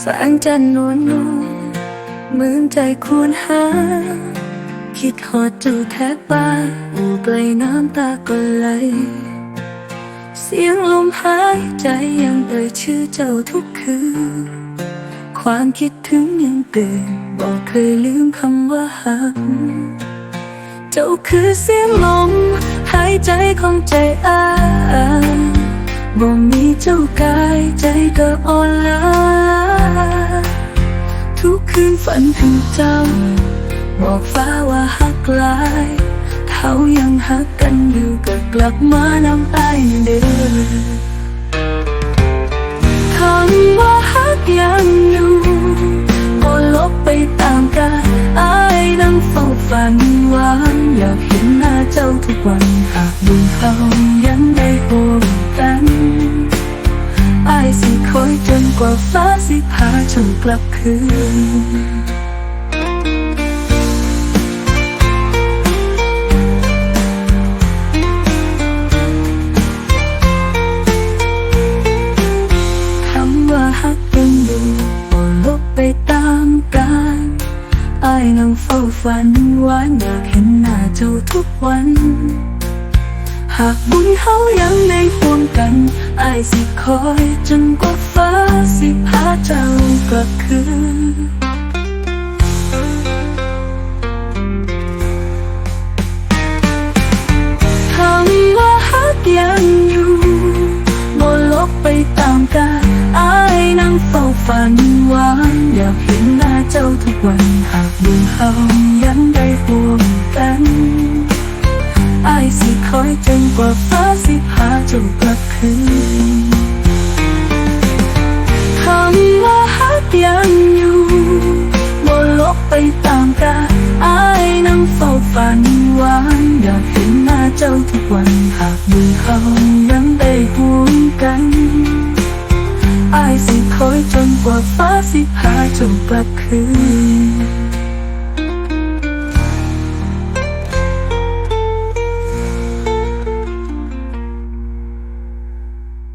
แสงจันทร์นวลนวลเหมือนใจควรหา คิดหอดจูแทบบ้าอูไกลน้ำตาก็ไหล เสียงลมหายใจยังเอ่ยชื่อเจ้าทุกคืน ความคิดถึงยังเตือนบอกเคยลืมคำว่าหัก เจ้าคือเสียงลมหายใจของใจอ้ายบ่มีเจ้ากายใจก็อ่อนล้าทุกคืนฝันถึงเจ้า บอกฟ้าว่าหักลาย เขายังหักกันอยู่ก็กลับมาน้ำอายเดินคำว่าหักยังอยู่ก็ลบไปตามกาลอายนั่งเฝ้าฝันหวาน อยากเห็นหน้าเจ้าทุกวันหากดูเขายังได้ห่วงกันอายสิคอยจนกว่าฟ้าสิพาเจ้ากลับคืนายนั่งเฝ้าฝันหวานอยากเห็นหน้าเจ้าทุกวัน หากบุญเขายังในห่วงกันอายสิคอยจนกว่าฟ้าสิพาเจ้ากลับคืนคำว่าฮักยังอยู่บ่ลบไปตามกาลอายนั่งเฝ้าฝันหวานอยากเห็นหน้าเจ้าทุก วันหากบุญเขายังได้ห่วงกันอายสิคอยจนกว่าฟ้าสิพาจ้ากลับคืนคำว่าฮักยังอยู่บ่ลบไปตามกาลอายนั่งเฝ้าฝันหวานอยากเห็นหน้าเจ้าทุกวันหากบุญเขายังได้ห่วงกัน อายสิคอยจนกว่าฟ้าสิพาเจ้ากลับคืน